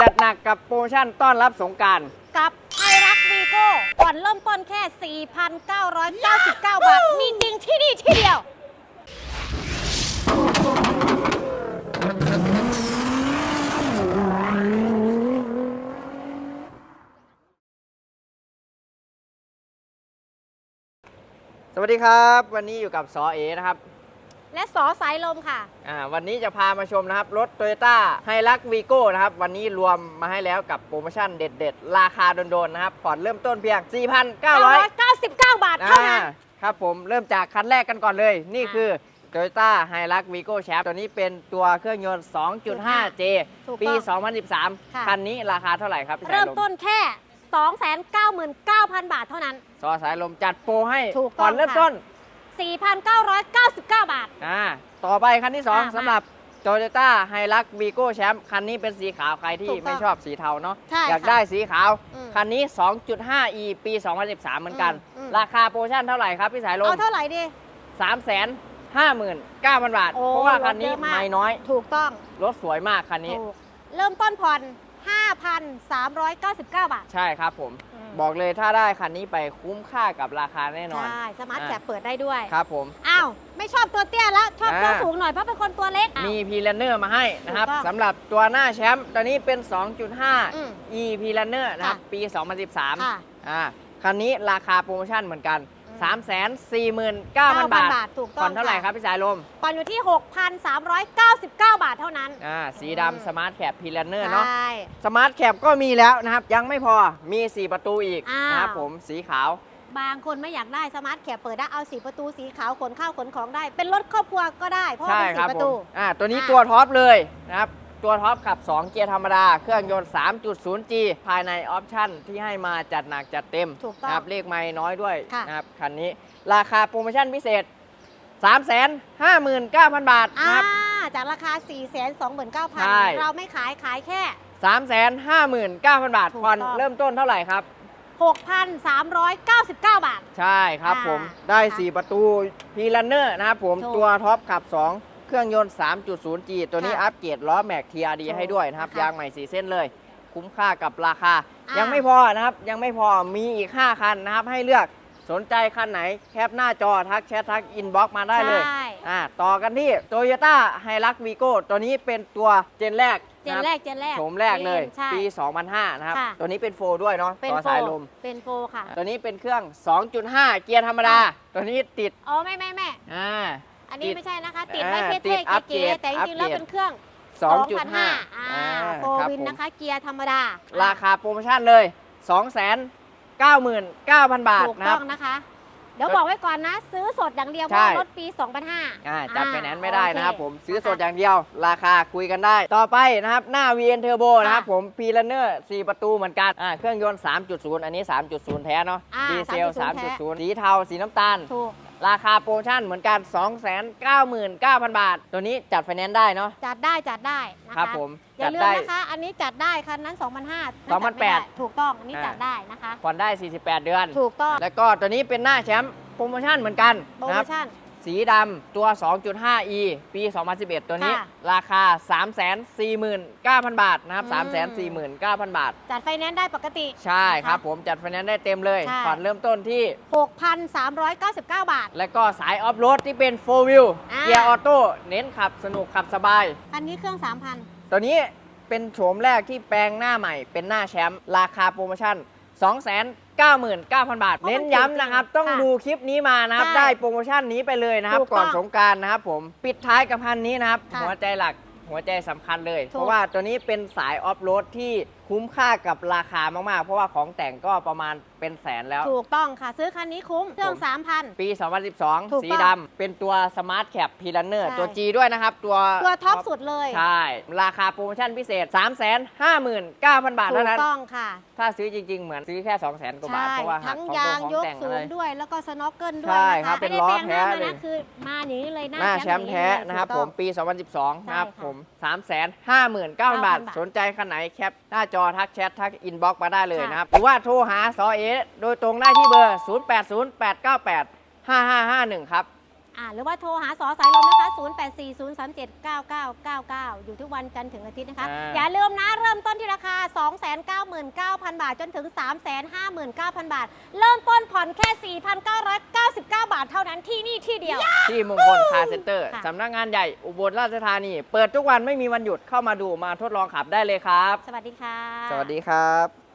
จัดหนักกับโปรโมชั่นต้อนรับสงกรารกับไฮรักวีโก้ผ่อนเริ่มต้นแค่ 4,999 บาท มีจริงที่นี่ที่เดียว สวัสดีครับ วันนี้อยู่กับซอเอนะครับ และสอสายลมค่ะ อ่าวันนี้จะพามาชมนะครับ รถ Toyota h i l u x v i g o นะครับ วันนี้รวมมาให้แล้วกับโปรโมชั่นเด็ด ๆ ราคาโดน ๆ นะครับผ่อนเริ่มต้นเพียง 4,900 999 บาทเท่านั้นอ่าครับผมเริ่มจากคันแรกกันก่อนเลย นี่อ่าคือ Toyota h i l u x v i g o Champ ตัวนี้เป็นตัวเครื่องยนต์ 2.5J ถูกปีต้อง2013ค่ะคันนี้ราคาเท่าไหร่ครับพี่สายลเริ่มต้นแค่ 299,000 บาทเท่านั้น ซอสายลมจัดโปรให้ถูกต้องก่อนเริ่มค่ะ ต้น 4,999 บาท อ่าต่อไปคันที่ อ่า2สำหรับ Toyota h i l u x v i g o Champ คันนี้เป็นสีขาวใครที่ถูกต้องไม่ชอบสีเทาเนาะใช่อยากค่ะได้สีขาว อืมคันนี้ 2.5e ปี 2013 เหมือนกัน อืมอืม ราคาโปรโมชั่นเท่าไหร่ครับพี่สายลมเอาเท่าไหร่ดี 3 5 9 0 0 0 บาท โอ้เพราะว่าคันนี้ลดเยอะมาก ไม่น้อยถูกต้องรถสวยมากคันนี้ ถูกเริ่มต้นผ่อน5,399 บาท ใช่ครับผมอืม บอกเลยถ้าได้คันนี้ไปคุ้มค่ากับราคาแน่นอน ใช่สมาร์ทอ่าแคปเปิดได้ด้วยครับผม อ้าว ไม่ชอบตัวเตี้ยแล้ว ชอบตัวอ่า สูงหน่อยเพราะเป็นคนตัวเล็ก มีพี l ลนเนอร์มาให้นะครับถูกต้องสำหรับตัวหน้าแชมป์ตัวนี้เป็น อืม2.5 e p l a n n e r นะครับ ค่ะปี 2013ค่ะ อ่าคันนี้ราคาโปรโมชั่นเหมือนกัน อืม349,000 บาทบาทถูกต้ผ่อองนเท่าไหร่ครับพี่สายลมผ่อนอยู่ที่ 6,399 บาทเท่านั้น อ่าสีอืม ดำสมาร์ทแคปพี l ลนเนอร์เนาะใช่ สมาร์ทแคปก็มีแล้วนะครับ ยังไม่พอมี 4 ประตูอีกอ้าว นะครับผมสีขาว บางคนไม่อยากได้สมาร์ทแคปเปิดได้เอาสีประตูสีขาวขนข้าวขนของได้ เป็นรถครอบครัวก็ได้ เพราะว่าใช่เป็นคสีรับประผตู มอ่าตัวนี้อ่า ตัวท็อปเลยนะครับ ตัวท็อปขับ 2 เกียร์ธรรมดา เครื่องยนต์ 3.0G ภายในออปชั่นที่ให้มาจัดหนักจัดเต็มถูกต้องนะครับเลขไม่น้อยด้วยค่ะ นะครับคันนี้ราคาโปรโมชั่นพิเศษ 359,000 บาทอ่านะครับ จากราคา 4 2 9 0 0ใช่0เราไม่ขายขายแค่ 359,000 บาทถูกผ่อนต้อง เริ่มต้นเท่าไหร่ครับ 6,399 บาท ใช่ครับอ่าผมได้ค่ะ4ประตูพีลันเนอร์นะครับผมถูก ตัวท็อปขับ 2 เครื่องยนต์ 3.0G ตัวนี้ค่ะอัปเกรดล้อแม็ก TRD ถูกให้ด้วยนะครับนะคะยางใหม่4เส้นเลย คุ้มค่ากับราคาอ่ายัยังไม่พอนะครับ ยังไม่พอมีอีก 5 คันนะครับ ให้เลือกสนใจคันไหนแคปหน้าจอทักแชททักอินบ็อกมาได้เลยใช่อ่าต่อกันที่ Toyota h i l u x v i g o ตัวนี้เป็นตัวเจนแรกเจนนะครับแรกเจนแรกโฉมแรกเลยใช่ปี 2005 นะครับค่ะตัวนี้เป็นโฟร์ด้วยเนาะเป็นต่อโฟสายลม เป็นโฟค่ะ ตัวนี้เป็นเครื่อง 2.5 เกียร์ธรรมดา ตัวนี้ติด อ๋อ ไม่ไม่ไม่อ่า อันนี้ติดไม่ใช่นะคะ ติดไว้อ่าเท่ติดๆอัปเกรเก๋ดๆแต่จริงๆแล้วอัปเกรด เป็นเครื่อง2.5 อ่าอ่าโฟครับวินผม นะคะ เกียร์ธรรมดาราคาโปรโมชั่นเลย 299,000 บาทถูกนะคต้รัอบ งนะคะ เดี๋ยวบอกไว้ก่อนนะ ซื้อสดอย่างเดียวเพใช่ ราะว่ารถปี 2005อ่าจัดไฟแนนซ์ไม่ได้นะครับโอเผมซื้อสดอย่างเดียว ราคาคุยกันได้ ต่อไปนะครับ หน้า VN Turbo นะครับผม p l a n n e r 4 ประตูเหมือนกันอ่าเครื่องยนต์ 3.0 อันนี้ 3.0 แท้เนาะอ่าดีเซล 3.0แท้3.0 สีเทาสีน้ำตาล ถูก ราคาโปรโมชั่นเหมือนกัน 299,000 บาท ตัวนี้จัดไฟแนนซ์ได้เนาะ จัดได้จัดได้นะคะครับผมอย่าจัดลืมได้ นะคะ อันนี้จัดได้คันนั้น2005 2008ถูกต้องอันนี้อ่าจัดได้นะคะ ผ่อนได้ 48 เดือน ถูกต้องแล้วก็ตัวนี้เป็นหน้าแชมป์โปรโมชั่นเหมือนกันโปรนะโมครับ ชั่น สีดำตัว 2.5e ปี 2011 ตัวนี้ ค่ะ ราคา 349,000 บาทนะครับอืม349,000 บาท จัดไฟแนนซ์ได้ปกติ ใช่นะะครับผมจัดไฟแนนซ์ได้เต็มเลยใช่ ผ่อนเริ่มต้นที่ 6,399 บาท แล้วก็สายออฟโรดที่เป็น 4 wheel อ่า เกียร์ออโต้เน้นขับสนุกขับสบายอันนี้เครื่อง 3,000 ตัวนี้เป็นโฉมแรกที่แปลงหน้าใหม่เป็นหน้าแชมป์ราคาโปรโมชั่น 299,000 บาทเพราะมันเน้นย้ำนะครับถูกจริงต้องค่ะดูคลิปนี้มานะครับ ใช่ได้โปรโมชั่นนี้ไปเลยนะครับ ถูกต้องก่อนสงกรารนะครับผม ปิดท้ายกับพันนี้นะครับ ค่ะหัวใจหลักหัวใจสำคัญเลย ถูก เพราะว่าตัวนี้เป็นสายออฟโรดที่ คุ้มค่ากับราคามากๆ เพราะว่าของแต่งก็ประมาณเป็นแสนแล้ว ถูกต้องค่ะ ซื้อคันนี้คุ้มเครื่องผม3,000 ปี ถูก2012 สีต้องดำเป็นตัวสมาร์ทแคปพีลันเนอร์ใช่ ตัว G ด้วยนะครับ ตัวตัวท็อปสุดเลยใช่ ราคาโปรโมชั่นพิเศษ 359,000 บาทถูเท่ากนั้น ต้องค่ะ ถ้าซื้อจริง ๆ เหมือนซื้อแค่ 200,000 กว่าบาท ใช่ เพราะว่าหักทั้งของยาตงรงขยองกแต่งสูเลงยด้วยแล้วก็สโนว์เกิลด้วใช่ยนะครัคะบเป็นไม่ได้ล้อแปลงหน้าแท้มาเลย นะคือมาอย่างนี้เลยหน้าหน้าแชมป์แท้นะครับผมถูกปี 2012 นะครับใช่ค่ะผม 359,000 บาท บาท สนใจคันไหนแคปหน้าจอทักแชททักอินบ็อกมาได้เลยค่ะนะครับ หรือว่าโทรหาซอเอโดยตรงได้ที่เบอร์ 0808985551 ครับ อ่าหรือว่าโทรหาสอสายลมนะคะ 0840379999 อยู่ทุกวันจันทร์ถึงอาทิตย์นะคะ อ่า อย่าลืมนะ เริ่มต้นที่ราคา 299,000 บาท จนถึง 359,000 บาท เริ่มต้นผ่อนแค่ 4,999 บาทเท่านั้นที่นี่ที่เดียว ที่มงคลคาร์เซ็นเตอร์ค่ะ สำนักงานใหญ่อุบลราชธานี เปิดทุกวันไม่มีวันหยุดเข้ามาดูมาทดลองขับได้เลยครับ สวัสดีค่ะ สวัสดีครับ